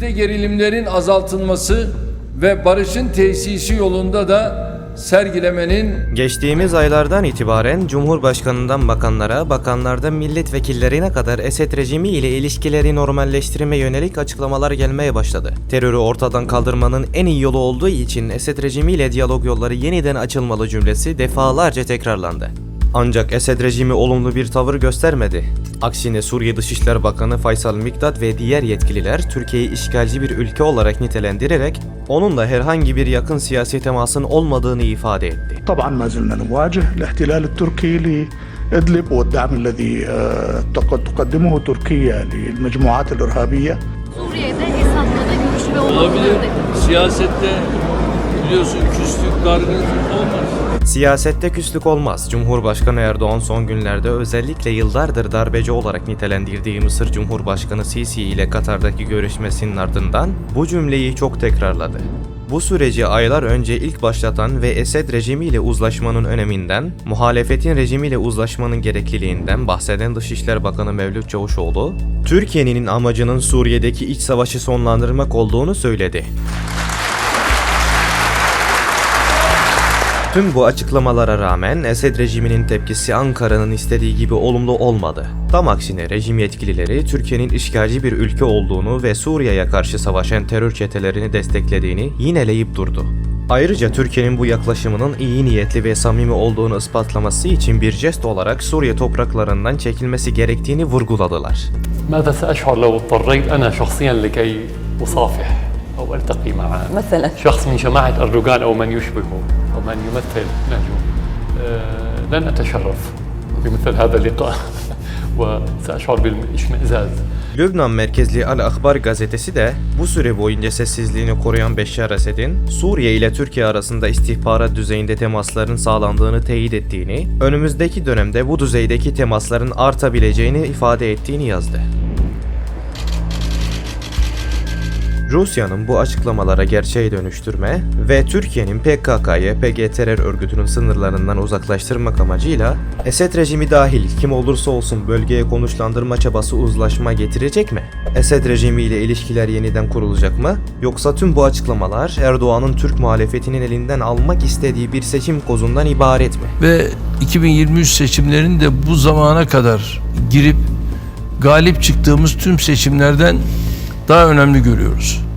bölgemizde gerilimlerin azaltılması ve barışın tesisi yolunda da sergilemenin Geçtiğimiz aylardan itibaren Cumhurbaşkanından bakanlara, bakanlardan milletvekillerine kadar Esed rejimi ile ilişkileri normalleştirme yönelik açıklamalar gelmeye başladı. Terörü ortadan kaldırmanın en iyi yolu olduğu için Esed rejimi ile diyalog yolları yeniden açılmalı cümlesi defalarca tekrarlandı. Ancak Esed rejimi olumlu bir tavır göstermedi. Aksine Suriye Dışişler Bakanı Faysal Mikdad ve diğer yetkililer Türkiye'yi işgalci bir ülke olarak nitelendirerek onunla herhangi bir yakın siyasi temasın olmadığını ifade etti. طبعا ما زلنا نواجه الاحتلال التركي لإدلب والدعم الذي آه، تق- تقدمه تركيا للمجموعات الإرهابية Suriye'de Esad'la da görüşme olabilir. olabilir dedi. Siyasette biliyorsun küslük, dargınlık olmaz. Siyasette küslük olmaz. Cumhurbaşkanı Erdoğan son günlerde özellikle yıllardır darbeci olarak nitelendirdiği Mısır Cumhurbaşkanı Sisi ile Katar'daki görüşmesinin ardından bu cümleyi çok tekrarladı. Bu süreci aylar önce ilk başlatan ve Esed rejimiyle uzlaşmanın öneminden, muhalefetin rejimiyle uzlaşmanın gerekliliğinden bahseden Dışişler Bakanı Mevlüt Çavuşoğlu, Türkiye'nin amacının Suriye'deki iç savaşı sonlandırmak olduğunu söyledi. Tüm bu açıklamalara rağmen Esed rejiminin tepkisi Ankara'nın istediği gibi olumlu olmadı. Tam aksine rejim yetkilileri Türkiye'nin işgalci bir ülke olduğunu ve Suriye'ye karşı savaşan terör çetelerini desteklediğini yineleyip durdu. Ayrıca Türkiye'nin bu yaklaşımının iyi niyetli ve samimi olduğunu ispatlaması için bir jest olarak Suriye topraklarından çekilmesi gerektiğini vurguladılar. ماذا سأشعر لو اضطريت أنا شخصيا لكي أصافح أو ألتقي مع مثلا شخص من جماعة أردوغان أو من يشبهه أو من يمثل نهجه آه، لن أتشرف بمثل هذا اللقاء وسأشعر بالاشمئزاز Lübnan merkezli Al Ahbar gazetesi de bu süre boyunca sessizliğini koruyan Beşşar Esed'in Suriye ile Türkiye arasında istihbarat düzeyinde temasların sağlandığını teyit ettiğini, önümüzdeki dönemde bu düzeydeki temasların artabileceğini ifade ettiğini yazdı. Rusya'nın bu açıklamalara gerçeği dönüştürme ve Türkiye'nin PKK'yı PG terör örgütünün sınırlarından uzaklaştırmak amacıyla Esed rejimi dahil kim olursa olsun bölgeye konuşlandırma çabası uzlaşma getirecek mi? Esed rejimi ile ilişkiler yeniden kurulacak mı? Yoksa tüm bu açıklamalar Erdoğan'ın Türk muhalefetinin elinden almak istediği bir seçim kozundan ibaret mi? Ve 2023 seçimlerini de bu zamana kadar girip galip çıktığımız tüm seçimlerden daha önemli görüyoruz.